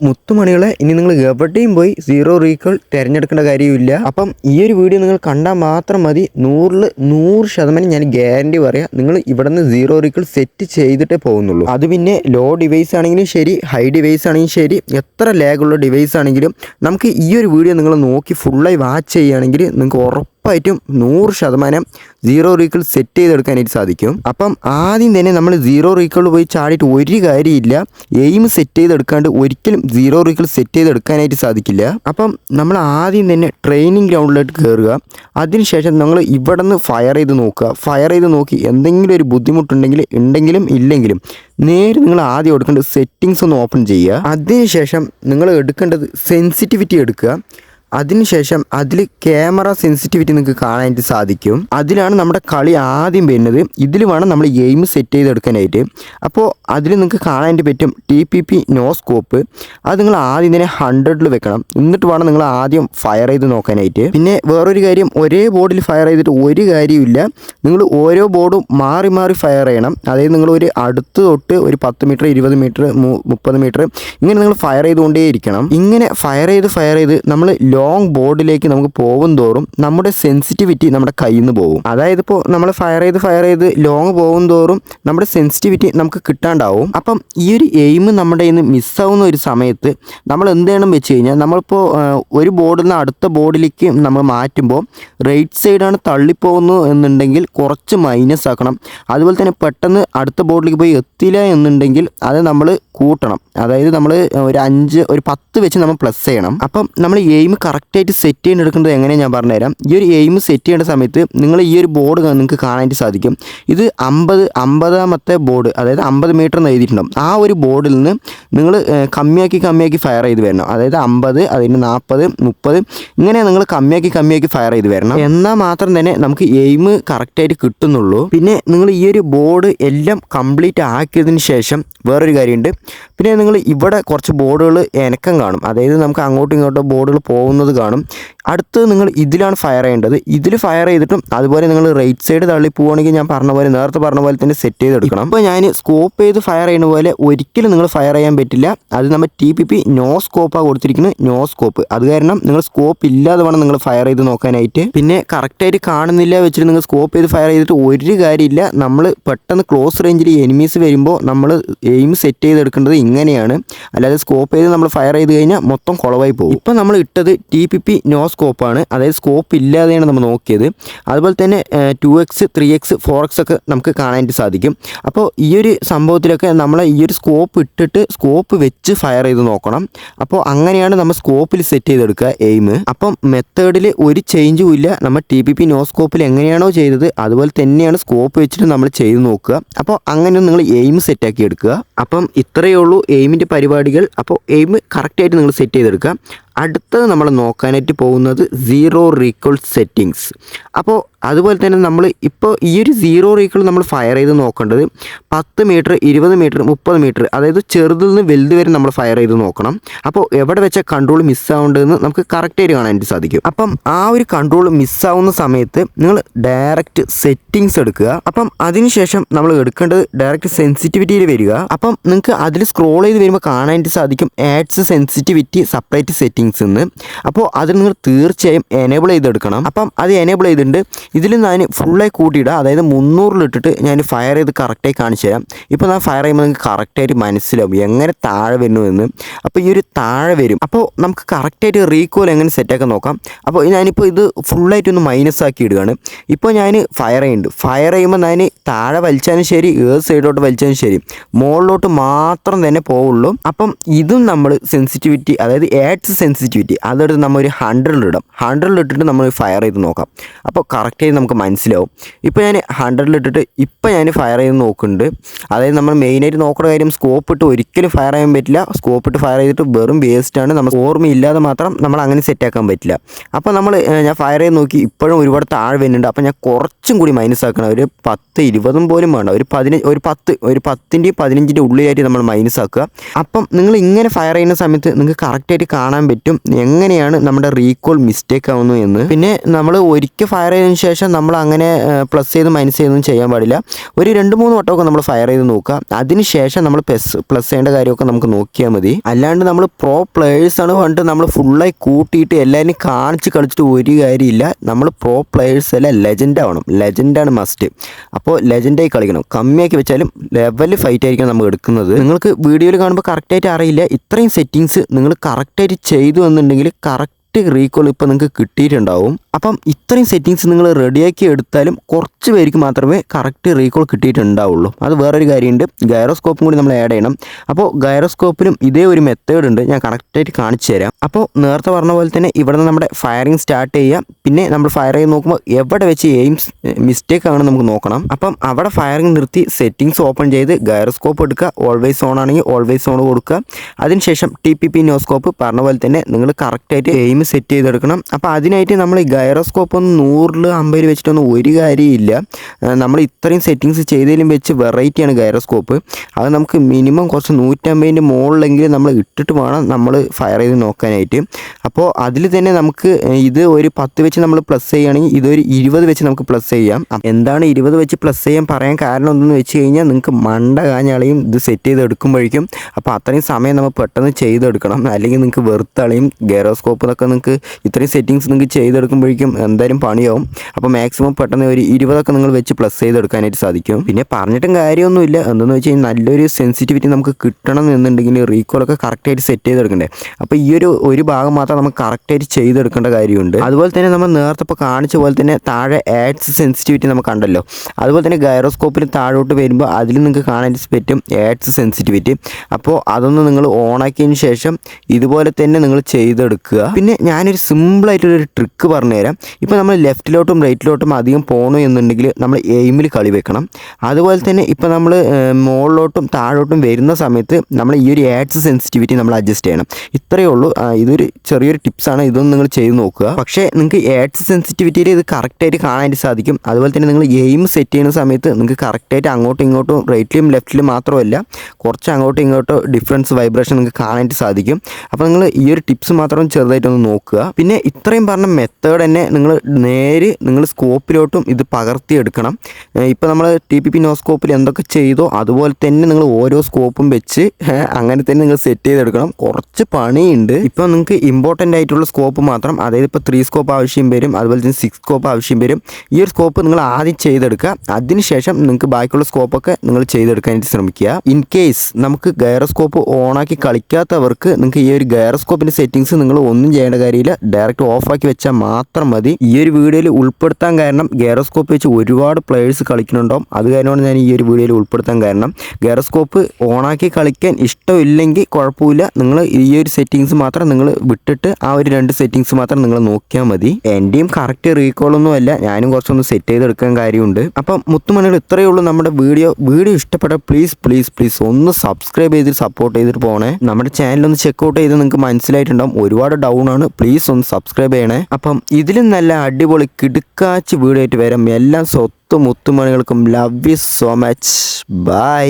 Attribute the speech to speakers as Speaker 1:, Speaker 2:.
Speaker 1: മുത്തുമണികളെ ഇനി നിങ്ങൾ എവിടെയും പോയി സീറോ റീകോൾ തിരഞ്ഞെടുക്കേണ്ട കാര്യമില്ല അപ്പം ഈ ഒരു വീഡിയോ നിങ്ങൾ കണ്ടാൽ മാത്രം മതി. നൂറിൽ നൂറ് ശതമാനം ഞാൻ ഗ്യാരണ്ടി പറയാം. നിങ്ങൾ ഇവിടെ നിന്ന് സീറോ റീകോൾ സെറ്റ് ചെയ്തിട്ടേ പോകുന്നുള്ളൂ. അത് പിന്നെ ലോ ഡിവൈസ് ആണെങ്കിലും ശരി ഹൈ ഡിവൈസ് ആണെങ്കിലും ശരി എത്ര ലാഗുള്ള ഡിവൈസ് ആണെങ്കിലും നമുക്ക് ഈ ഒരു വീഡിയോ നിങ്ങൾ നോക്കി ഫുള്ളായി വാച്ച് ചെയ്യുകയാണെങ്കിൽ നിങ്ങൾക്ക് ഉറപ്പായിട്ടും നൂറ് ശതമാനം സീറോ റീക്കിൾ സെറ്റ് ചെയ്തെടുക്കാനായിട്ട് സാധിക്കും. അപ്പം ആദ്യം തന്നെ നമ്മൾ സീറോ റീക്കിൾ പോയി ചാടിയിട്ട് ഒരു കാര്യമില്ല. എയിം സെറ്റ് ചെയ്തെടുക്കാണ്ട് ഒരിക്കലും സീറോ റീക്കിൾ സെറ്റ് ചെയ്തെടുക്കാനായിട്ട് സാധിക്കില്ല. അപ്പം നമ്മൾ ആദ്യം തന്നെ ട്രെയിനിങ് ഗ്രൗണ്ടിലോട്ട് കയറുക അതിനുശേഷം നമ്മൾ ഇവിടെ നിന്ന് ഫയർ ചെയ്ത് നോക്കുക. ഫയർ ചെയ്ത് നോക്കി എന്തെങ്കിലും ഒരു ബുദ്ധിമുട്ടുണ്ടെങ്കിൽ ഉണ്ടെങ്കിലും ഇല്ലെങ്കിലും നേരെ നിങ്ങൾ ആദ്യം എടുക്കേണ്ടത് സെറ്റിങ്സ് ഒന്ന് ഓപ്പൺ ചെയ്യുക. അതിനുശേഷം നിങ്ങൾ എടുക്കേണ്ടത് സെൻസിറ്റിവിറ്റി എടുക്കുക. അതിനുശേഷം അതിൽ ക്യാമറ സെൻസിറ്റിവിറ്റി നിങ്ങൾക്ക് കാണാനായിട്ട് സാധിക്കും. അതിലാണ് നമ്മുടെ കളി ആദ്യം വരുന്നത്. ഇതിൽ വേണം നമ്മൾ ഗെയിം സെറ്റ് ചെയ്തെടുക്കാനായിട്ട്. അപ്പോൾ അതിൽ നിങ്ങൾക്ക് കാണാനായിട്ട് പറ്റും T P P no scope അത് നിങ്ങൾ ആദ്യം തന്നെ ഹൺഡ്രഡിൽ വെക്കണം. എന്നിട്ട് വേണം നിങ്ങൾ ആദ്യം ഫയർ ചെയ്ത് നോക്കാനായിട്ട്. പിന്നെ വേറൊരു കാര്യം ഒരേ ബോർഡിൽ ഫയർ ചെയ്തിട്ട് ഒരു കാര്യമില്ല നിങ്ങൾ ഓരോ ബോർഡും മാറി മാറി ഫയർ ചെയ്യണം. അതായത് നിങ്ങൾ ഒരു അടുത്ത് തൊട്ട് ഒരു പത്ത് മീറ്റർ ഇരുപത് മീറ്റർ മുപ്പത് മീറ്റർ ഇങ്ങനെ നിങ്ങൾ ഫയർ ചെയ്തുകൊണ്ടേയിരിക്കണം. ഇങ്ങനെ ഫയർ ചെയ്ത് ഫയർ ചെയ്ത് നമ്മൾ ലോങ് ബോർഡിലേക്ക് നമുക്ക് പോകും തോറും നമ്മുടെ സെൻസിറ്റിവിറ്റി നമ്മുടെ കയ്യിൽ നിന്ന് പോകും. അതായത് ഇപ്പോൾ നമ്മൾ ഫയർ ചെയ്ത് ഫയർ ചെയ്ത് ലോങ് പോകും തോറും നമ്മുടെ സെൻസിറ്റിവിറ്റി നമുക്ക് കിട്ടാണ്ടാവും. അപ്പം ഈ ഒരു എയിം നമ്മുടെ ഇന്ന് മിസ്സാവുന്ന ഒരു സമയത്ത് നമ്മൾ എന്ത് ചെയ്യണം വെച്ച് കഴിഞ്ഞാൽ നമ്മളിപ്പോൾ ഒരു ബോർഡിൽ നിന്ന് അടുത്ത ബോർഡിലേക്ക് നമ്മൾ മാറ്റുമ്പോൾ റൈറ്റ് സൈഡാണ് തള്ളിപ്പോകുന്നു എന്നുണ്ടെങ്കിൽ കുറച്ച് മൈനസ് ആക്കണം. അതുപോലെ തന്നെ പെട്ടെന്ന് അടുത്ത ബോർഡിലേക്ക് പോയി എത്തില്ല എന്നുണ്ടെങ്കിൽ അത് നമ്മൾ കൂട്ടണം. അതായത് നമ്മൾ ഒരു അഞ്ച് ഒരു പത്ത് വെച്ച് നമ്മൾ പ്ലസ് ചെയ്യണം. അപ്പം നമ്മൾ എയിം കറക്റ്റായിട്ട് സെറ്റ് ചെയ്യാൻ എടുക്കേണ്ടത് എങ്ങനെയാണ് ഞാൻ പറഞ്ഞുതരാം. ഈ ഒരു എയിം സെറ്റ് ചെയ്യേണ്ട സമയത്ത് നിങ്ങൾ ഈ ഒരു ബോർഡ് നിങ്ങൾക്ക് കാണാനായിട്ട് സാധിക്കും. ഇത് അമ്പത് അമ്പതാമത്തെ ബോർഡ് അതായത് അമ്പത് മീറ്റർ എന്ന് എഴുതിയിട്ടുണ്ടാവും. ആ ഒരു ബോർഡിൽ നിന്ന് നിങ്ങൾ കമ്മിയാക്കി കമ്മിയാക്കി ഫയർ ചെയ്ത് വരണം. അതായത് അമ്പത് അതിന് നാൽപ്പത് മുപ്പത് ഇങ്ങനെ നിങ്ങൾ കമ്മിയാക്കി കമ്മിയാക്കി ഫയർ ചെയ്ത് വരണം. എന്നാൽ മാത്രം തന്നെ നമുക്ക് എയിം കറക്റ്റായിട്ട് കിട്ടുന്നുള്ളൂ. പിന്നെ നിങ്ങൾ ഈ ഒരു ബോർഡ് എല്ലാം കംപ്ലീറ്റ് ആക്കിയതിന് ശേഷം വേറൊരു കാര്യമുണ്ട്. പിന്നെ നിങ്ങൾ ഇവിടെ കുറച്ച് ബോർഡുകൾ എനക്കം കാണും. അതായത് നമുക്ക് അങ്ങോട്ടും ഇങ്ങോട്ടും ബോർഡുകൾ പോകുന്നത് കാണും. അടുത്ത് നിങ്ങൾ ഇതിലാണ് ഫയർ ചെയ്യേണ്ടത്. ഇതിൽ ഫയർ ചെയ്തിട്ടും അതുപോലെ നിങ്ങൾ റൈറ്റ് സൈഡ് തള്ളി പോവുകയാണെങ്കിൽ ഞാൻ പറഞ്ഞ പോലെ നേരത്തെ പറഞ്ഞ പോലെ തന്നെ സെറ്റ് ചെയ്തെടുക്കണം അപ്പോൾ ഞാൻ സ്കോപ്പ് ചെയ്ത് ഫയർ ചെയ്യുന്ന പോലെ ഒരിക്കലും നിങ്ങൾ ഫയർ ചെയ്യാൻ പറ്റില്ല. അത് നമ്മൾ ടി പി പി നോ സ്കോപ്പാണ് കൊടുത്തിരിക്കുന്നത്. നോ സ്കോപ്പ് അത് കാരണം നിങ്ങൾ സ്കോപ്പ് ഇല്ലാതെ വേണം നിങ്ങൾ ഫയർ ചെയ്ത് നോക്കാനായിട്ട്. പിന്നെ കറക്റ്റായിട്ട് കാണുന്നില്ല വെച്ചിട്ട് നിങ്ങൾ സ്കോപ്പ് ചെയ്ത് ഫയർ ചെയ്തിട്ട് ഒരു കാര്യമില്ല. നമ്മൾ പെട്ടെന്ന് ക്ലോസ് റേഞ്ചിൽ എനിമീസ് വരുമ്പോൾ നമ്മൾ എയിം സെറ്റ് ചെയ്തെടുക്കേണ്ടത് ഇങ്ങനെയാണ്. അല്ലാതെ സ്കോപ്പ് ചെയ്ത് നമ്മൾ ഫയർ ചെയ്ത് കഴിഞ്ഞാൽ മൊത്തം കുളവായി പോകും. ഇപ്പം നമ്മൾ ഇട്ടത് ടി പി പി നോ സ്കോപ്പാണ് അതായത് സ്കോപ്പ് ഇല്ലാതെയാണ് നമ്മൾ നോക്കിയത്. അതുപോലെ തന്നെ two x three x four x ഒക്കെ നമുക്ക് കാണാനായിട്ട് സാധിക്കും. അപ്പോൾ ഈ ഒരു സംഭവത്തിലൊക്കെ നമ്മൾ ഈ ഒരു സ്കോപ്പ് ഇട്ടിട്ട് സ്കോപ്പ് വെച്ച് ഫയർ ചെയ്ത് നോക്കണം. അപ്പോൾ അങ്ങനെയാണ് നമ്മൾ സ്കോപ്പിൽ സെറ്റ് ചെയ്തെടുക്കുക എയിം അപ്പം മെത്തേഡിൽ ഒരു ചേഞ്ചും ഇല്ല. നമ്മൾ ടി പി പി നോ സ്കോപ്പിൽ എങ്ങനെയാണോ ചെയ്തത് അതുപോലെ തന്നെയാണ് സ്കോപ്പ് വെച്ചിട്ട് നമ്മൾ ചെയ്ത് നോക്കുക. അപ്പോൾ അങ്ങനെ നിങ്ങൾ എയിം സെറ്റാക്കി എടുക്കുക. അപ്പം ഇത്രയേ ഉള്ളൂ എയിമിന്റെ പരിപാടികൾ. അപ്പോൾ എയിം കറക്റ്റായിട്ട് നിങ്ങൾ സെറ്റ് ചെയ്തെടുക്കുക. അടുത്തത് നമ്മൾ നോക്കാനായിട്ട് പോകുന്നത് സീറോ റീകോൾ സെറ്റിങ്സ് അപ്പോൾ അതുപോലെ തന്നെ നമ്മൾ ഇപ്പോൾ ഈ ഒരു സീറോ റീക്കൾ നമ്മൾ ഫയർ ചെയ്ത് നോക്കേണ്ടത് പത്ത് മീറ്റർ ഇരുപത് മീറ്റർ മുപ്പത് മീറ്റർ അതായത് ചെറുതിൽ നിന്ന് വലുത് വരെ നമ്മൾ ഫയർ ചെയ്ത് നോക്കണം. അപ്പോൾ എവിടെ വെച്ച കൺട്രോൾ മിസ്സാവേണ്ടതെന്ന് നമുക്ക് കറക്റ്റായിട്ട് കാണാനായിട്ട് സാധിക്കും. അപ്പം ആ ഒരു കൺട്രോൾ മിസ്സാവുന്ന സമയത്ത് നിങ്ങൾ ഡയറക്റ്റ് സെറ്റിങ്സ് എടുക്കുക. അപ്പം അതിനുശേഷം നമ്മൾ എടുക്കേണ്ടത് ഡയറക്റ്റ് സെൻസിറ്റിവിറ്റിയിൽ വരിക. അപ്പം നിങ്ങൾക്ക് അതിൽ സ്ക്രോൾ ചെയ്ത് വരുമ്പോൾ കാണാനായിട്ട് സാധിക്കും ആഡ്സ് സെൻസിറ്റിവിറ്റി സെപ്പറേറ്റ് സെറ്റിങ്സ് എന്ന് അപ്പോൾ അത് നിങ്ങൾ തീർച്ചയായും എനേബിൾ ചെയ്തെടുക്കണം. അപ്പം അത് എനേബിൾ ചെയ്തിട്ടുണ്ട്. ഇതിൽ ഞാൻ ഫുള്ളായി കൂട്ടിയിടുക അതായത് മുന്നൂറിലിട്ടിട്ട് ഞാൻ ഫയർ ചെയ്ത് കറക്റ്റായി കാണിച്ചു തരാം. ഇപ്പോൾ ഞാൻ ഫയർ ചെയ്യുമ്പോൾ നിങ്ങൾക്ക് കറക്റ്റായിട്ട് മനസ്സിലാവും എങ്ങനെ താഴെ വരുന്നു എന്ന് അപ്പോൾ ഈ ഒരു താഴെ വരും. അപ്പോൾ നമുക്ക് കറക്റ്റായിട്ട് റീകോൾ എങ്ങനെ സെറ്റാക്കാൻ നോക്കാം. അപ്പോൾ ഞാനിപ്പോൾ ഇത് ഫുള്ളായിട്ട് ഒന്ന് മൈനസ് ആക്കി ഇടുകയാണ്. ഇപ്പോൾ ഞാൻ ഫയർ ചെയ്യുന്നുണ്ട്. ഫയർ ചെയ്യുമ്പോൾ ഞാൻ താഴെ വലിച്ചാലും ശരി ഏത് സൈഡിലോട്ട് വലിച്ചാലും ശരി മുകളിലോട്ട് മാത്രം തന്നെ പോവുള്ളൂ. അപ്പം ഇതും നമ്മൾ സെൻസിറ്റിവിറ്റി അതായത് ഏഡ്സ് സെൻസിറ്റിവിറ്റി അതെടുത്ത് നമ്മൾ ഒരു ഹൺഡ്രഡിൽ ഇട്ടിട്ട് നമ്മൾ ഫയർ ചെയ്ത് നോക്കാം. അപ്പോൾ കറക്റ്റായി നമുക്ക് മനസ്സിലാവും. ഇപ്പോൾ ഞാൻ ഹൺഡ്രഡിൽ ഇട്ടിട്ട് ഇപ്പോൾ ഞാൻ ഫയർ ചെയ്ത് നോക്കുന്നുണ്ട്. അതായത് നമ്മൾ മെയിനായിട്ട് നോക്കുന്ന കാര്യം സ്കോപ്പ് ഇട്ട് ഒരിക്കലും ഫയർ ചെയ്യാൻ പറ്റില്ല. സ്കോപ്പ് ഇട്ട് ഫയർ ചെയ്തിട്ട് വെറും വേസ്റ്റാണ് നമ്മൾ ഓർമ്മയില്ലാതെ മാത്രം നമ്മൾ അങ്ങനെ സെറ്റാക്കാൻ പറ്റില്ല. അപ്പോൾ നമ്മൾ ഞാൻ ഫയർ ചെയ്ത് നോക്കി ഇപ്പോഴും ഒരുപാട് താഴെ വരുന്നുണ്ട്. അപ്പോൾ ഞാൻ കുറച്ചും കൂടി മൈനസ് ആക്കണം. ഒരു പത്ത് ഇരുപതും പോലും വേണ്ട. ഒരു പതിനഞ്ച് ഒരു പത്ത് ഒരു പത്തിന്റെയും പതിനഞ്ചിന്റെ ഉള്ളിലായിട്ട് നമ്മൾ മൈനസ് ആക്കുക. അപ്പം നിങ്ങൾ ഇങ്ങനെ ഫയർ ചെയ്യുന്ന സമയത്ത് നിങ്ങൾക്ക് കറക്റ്റായിട്ട് കാണാൻ പറ്റും. എങ്ങനെയാണ് നമ്മുടെ റീകോൾ മിസ്റ്റേക്ക് ആവുന്നു എന്ന്. പിന്നെ നമ്മൾ ഒരിക്കൽ ഫയർ ചെയ്തതിന് അതിനുശേഷം നമ്മൾ അങ്ങനെ പ്ലസ് ചെയ്ത് മൈനസ് ചെയ്തൊന്നും ചെയ്യാൻ പാടില്ല. ഒരു രണ്ട് മൂന്ന് വട്ടമൊക്കെ നമ്മൾ ഫയർ ചെയ്ത് നോക്കുക. അതിനുശേഷം നമ്മൾ പ്ലസ് പ്ലസ് ചെയ്യേണ്ട കാര്യമൊക്കെ നമുക്ക് നോക്കിയാൽ മതി. അല്ലാണ്ട് നമ്മൾ പ്രോ പ്ലേയേഴ്സാണ് പറഞ്ഞിട്ട് നമ്മൾ ഫുള്ളായി കൂട്ടിയിട്ട് എല്ലാവരും കാണിച്ച് കളിച്ചിട്ട് ഒരു കാര്യമില്ല. നമ്മൾ പ്രോ പ്ലേയേഴ്സ് അല്ല ലെജൻഡ് ആവണം. ലെജൻഡാണ് മസ്റ്റ് അപ്പോൾ ലെജൻഡായി കളിക്കണം. കമ്മിയാക്കി വെച്ചാലും ലെവൽ ഫൈറ്റ് ആയിരിക്കണം നമ്മൾ എടുക്കുന്നത്. നിങ്ങൾക്ക് വീഡിയോയിൽ കാണുമ്പോൾ കറക്റ്റായിട്ട് അറിയില്ല. ഇത്രയും സെറ്റിങ്സ് നിങ്ങൾ കറക്റ്റായിട്ട് ചെയ്തു എന്നുണ്ടെങ്കിൽ കറക്റ്റ് റീകോൾ ഇപ്പോൾ നിങ്ങൾക്ക് കിട്ടിയിട്ടുണ്ടാവും. അപ്പം ഇത്രയും സെറ്റിങ്സ് നിങ്ങൾ റെഡിയാക്കി എടുത്താലും കുറച്ച് പേർക്ക് മാത്രമേ കറക്റ്റ് റീകോൾ കിട്ടിയിട്ടുണ്ടാവുള്ളൂ. അത് വേറൊരു കാര്യമുണ്ട്. ഗൈറോസ്കോപ്പും കൂടി നമ്മൾ ആഡ് ചെയ്യണം. അപ്പോൾ ഗൈറോസ്കോപ്പിനും ഇതേ ഒരു മെത്തേഡ് ഉണ്ട്. ഞാൻ കറക്റ്റായിട്ട് കാണിച്ചു തരാം. അപ്പോൾ നേരത്തെ പറഞ്ഞ പോലെ തന്നെ ഇവിടെ നമ്മുടെ ഫയറിങ് സ്റ്റാർട്ട് ചെയ്യാം. പിന്നെ നമ്മൾ ഫയർ ചെയ്ത് നോക്കുമ്പോൾ എവിടെ വെച്ച് എയിംസ് മിസ്റ്റേക്ക് ആണ് നമുക്ക് നോക്കണം. അപ്പം അവിടെ ഫയറിങ് നിർത്തി സെറ്റിങ്സ് ഓപ്പൺ ചെയ്ത് ഗൈറോസ്കോപ്പ് എടുക്കുക. ഓൾവേസ് ഓൺ ആണെങ്കിൽ ഓൾവേസ് ഓൺ കൊടുക്കുക. അതിനുശേഷം ടി പി പി നോസ്കോപ്പ് പറഞ്ഞ പോലെ തന്നെ നിങ്ങൾ കറക്റ്റായിട്ട് എയിം സെറ്റ് ചെയ്തെടുക്കണം. അപ്പോൾ അതിനായിട്ട് നമ്മൾ ഈ ഗൈറോസ്കോപ്പ് ഒന്ന് നൂറിൽ അമ്പതിൽ വെച്ചിട്ടൊന്നും ഒരു കാര്യമില്ല നമ്മൾ ഇത്രയും സെറ്റിങ്സ് ചെയ്തതിലും വെച്ച് വെറൈറ്റിയാണ് ഗൈറോസ്കോപ്പ് അത് നമുക്ക് മിനിമം കുറച്ച് നൂറ്റമ്പതിന്റെ മുകളിലെങ്കിലും നമ്മൾ ഇട്ടിട്ട് വേണം നമ്മൾ ഫയർ ചെയ്ത് നോക്കാനായിട്ട്. അപ്പോൾ അതിൽ തന്നെ നമുക്ക് ഇത് ഒരു പത്ത് വെച്ച് നമ്മൾ പ്ലസ് ചെയ്യുകയാണെങ്കിൽ ഇതൊരു ഇരുപത് വെച്ച് നമുക്ക് പ്ലസ് ചെയ്യാം. എന്താണ് ഇരുപത് വെച്ച് പ്ലസ് ചെയ്യാൻ പറയാൻ കാരണം എന്തെന്ന് വെച്ച് കഴിഞ്ഞാൽ നിങ്ങൾക്ക് മണ്ട കാഞ്ഞാളെയും ഇത് സെറ്റ് ചെയ്ത് എടുക്കുമ്പോഴേക്കും അപ്പോൾ അത്രയും സമയം നമ്മൾ പെട്ടെന്ന് ചെയ്തെടുക്കണം. അല്ലെങ്കിൽ നിങ്ങൾക്ക് വെറുത്തളയും ഗൈറോസ്കോപ്പ് എന്നൊക്കെ നിങ്ങൾക്ക് ഇത്രയും സെറ്റിങ്സ് നിങ്ങൾക്ക് ചെയ്തെടുക്കുമ്പോഴേക്കും എന്തായാലും പണിയാവും. അപ്പോൾ മാക്സിമം പെട്ടെന്ന് ഒരു ഇരുപതൊക്കെ നിങ്ങൾ വെച്ച് പ്ലസ് ചെയ്തെടുക്കാനായിട്ട് സാധിക്കും. പിന്നെ പറഞ്ഞിട്ടും കാര്യമൊന്നുമില്ല. എന്തെന്ന് വെച്ച് കഴിഞ്ഞാൽ നല്ലൊരു സെൻസിറ്റിവിറ്റി നമുക്ക് കിട്ടണം എന്നുണ്ടെങ്കിൽ റീകോളൊക്കെ കറക്റ്റായിട്ട് സെറ്റ് ചെയ്തെടുക്കണ്ടേ. അപ്പോൾ ഈ ഒരു ഒരു ഭാഗം മാത്രം നമുക്ക് കറക്റ്റായിട്ട് ചെയ്തെടുക്കേണ്ട കാര്യമുണ്ട്. അതുപോലെ തന്നെ നമ്മൾ നേരത്തെ ഇപ്പോൾ കാണിച്ച പോലെ തന്നെ താഴെ ആഡ്സ് സെൻസിറ്റിവിറ്റി നമുക്ക് കണ്ടല്ലോ. അതുപോലെ തന്നെ ഗൈറോസ്കോപ്പിന് താഴോട്ട് വരുമ്പോൾ അതിൽ നിങ്ങൾക്ക് കാണാൻ പറ്റും ആഡ്സ് സെൻസിറ്റിവിറ്റി അപ്പോൾ അതൊന്ന് നിങ്ങൾ ഓണാക്കിയതിന് ശേഷം ഇതുപോലെ തന്നെ നിങ്ങൾ ചെയ്തെടുക്കുക. പിന്നെ ഞാനൊരു സിമ്പിളായിട്ടൊരു ട്രിക്ക് പറഞ്ഞുതരാം ഇപ്പോൾ നമ്മൾ ലെഫ്റ്റിലോട്ടും റൈറ്റിലോട്ടും അധികം പോകണു എന്നുണ്ടെങ്കിൽ നമ്മൾ എയിമിൽ കളി വെക്കണം. അതുപോലെ തന്നെ ഇപ്പോൾ നമ്മൾ മുകളിലോട്ടും താഴോട്ടും വരുന്ന സമയത്ത് നമ്മൾ ഈ ഒരു ആഡ്സ് സെൻസിറ്റിവിറ്റി നമ്മൾ അഡ്ജസ്റ്റ് ചെയ്യണം. ഇത്രയേ ഉള്ളൂ. ഇതൊരു ചെറിയൊരു ടിപ്സാണ് ഇതൊന്നും നിങ്ങൾ ചെയ്ത് നോക്കുക. പക്ഷേ നിങ്ങൾക്ക് ആഡ്സ് സെൻസിറ്റിവിറ്റിയിൽ ഇത് കറക്റ്റായിട്ട് കാണാനായിട്ട് സാധിക്കും. അതുപോലെ തന്നെ നിങ്ങൾ എയിം സെറ്റ് ചെയ്യുന്ന സമയത്ത് നിങ്ങൾക്ക് കറക്റ്റായിട്ട് അങ്ങോട്ടും ഇങ്ങോട്ടും റൈറ്റിലും ലെഫ്റ്റിലും മാത്രമല്ല കുറച്ച് അങ്ങോട്ടും ഇങ്ങോട്ടും ഡിഫറൻസ് വൈബ്രേഷൻ നിങ്ങൾക്ക് കാണാനായിട്ട് സാധിക്കും. അപ്പോൾ നിങ്ങൾ ഈ ഒരു ടിപ്സ് മാത്രം ചെറുതായിട്ടൊന്ന് നോക്കുക. പിന്നെ ഇത്രയും പറഞ്ഞ മെത്തേഡ് തന്നെ നിങ്ങൾ നേര് നിങ്ങൾ സ്കോപ്പിലോട്ടും ഇത് പകർത്തിയെടുക്കണം. ഇപ്പോൾ നമ്മൾ ടി പി പി നോസ്കോപ്പിൽ എന്തൊക്കെ ചെയ്തോ അതുപോലെ തന്നെ നിങ്ങൾ ഓരോ സ്കോപ്പും വെച്ച് അങ്ങനെ തന്നെ നിങ്ങൾ സെറ്റ് ചെയ്തെടുക്കണം. കുറച്ച് പണിയുണ്ട്. ഇപ്പോൾ നിങ്ങൾക്ക് ഇമ്പോർട്ടന്റ് ആയിട്ടുള്ള സ്കോപ്പ് മാത്രം അതായത് ഇപ്പോൾ ത്രീ സ്കോപ്പ് ആവശ്യം വരും അതുപോലെ തന്നെ സിക്സ് സ്കോപ്പ് ആവശ്യം വരും. ഈ ഒരു സ്കോപ്പ് നിങ്ങൾ ആദ്യം ചെയ്തെടുക്കുക. അതിനുശേഷം നിങ്ങൾക്ക് ബാക്കിയുള്ള സ്കോപ്പൊക്കെ നിങ്ങൾ ചെയ്തെടുക്കാനായിട്ട് ശ്രമിക്കുക. ഇൻ കേസ് നമുക്ക് ഗൈറോസ്കോപ്പ് ഓണാക്കി കളിക്കാത്തവർക്ക് നിങ്ങൾക്ക് ഈ ഒരു ഗൈറോസ്കോപ്പിന്റെ സെറ്റിങ്സ് നിങ്ങൾ ഒന്നും ചെയ്യേണ്ട കാര്യമില്ല. ഡയറക്റ്റ് ഓഫാക്കി വെച്ചാൽ മാത്രം മതി. ഈ ഒരു വീഡിയോയിൽ ഉൾപ്പെടുത്താൻ കാരണം ഗെയറോസ്കോപ്പ് വെച്ച് ഒരുപാട് പ്ലേയേഴ്സ് കളിക്കുന്നുണ്ടാവും അത് കാരണമാണ് ഞാൻ ഈ ഒരു വീഡിയോയിൽ ഉൾപ്പെടുത്താൻ കാരണം. ഗെയറോസ്കോപ്പ് ഓണാക്കി കളിക്കാൻ ഇഷ്ടമില്ലെങ്കിൽ കുഴപ്പമില്ല. നിങ്ങൾ ഈ ഒരു സെറ്റിങ്സ് മാത്രം നിങ്ങൾ വിട്ടിട്ട് ആ ഒരു രണ്ട് സെറ്റിങ്സ് മാത്രം നിങ്ങൾ നോക്കിയാൽ മതി. എന്റെയും കറക്റ്റ് റീകോളൊന്നും അല്ല. ഞാനും കുറച്ചൊന്ന് സെറ്റ് ചെയ്തെടുക്കാൻ കാര്യമുണ്ട്. അപ്പം മുത്തുമണികൾ ഇത്രയേ ഉള്ളൂ നമ്മുടെ വീഡിയോ. വീഡിയോ ഇഷ്ടപ്പെട്ട പ്ലീസ് പ്ലീസ് പ്ലീസ് ഒന്ന് സബ്സ്ക്രൈബ് ചെയ്തിട്ട് സപ്പോർട്ട് ചെയ്തിട്ട് പോണേ. നമ്മുടെ ചാനൽ ഒന്ന് ചെക്കൗട്ട് ചെയ്ത് നിങ്ങൾക്ക് മനസ്സിലായിട്ടുണ്ടാവും. ഒരുപാട് ഡൗൺ ആണ്. പ്ലീസ് ഒന്ന് സബ്സ്ക്രൈബ് ചെയ്യണേ. അപ്പം ഇതിലും നല്ല അടിപൊളി കിടുക്കാച്ച് വീഡിയോ ആയിട്ട് വരാം. എല്ലാം സ്വത്തും മുത്തുമണികൾക്കും. Love you so much bye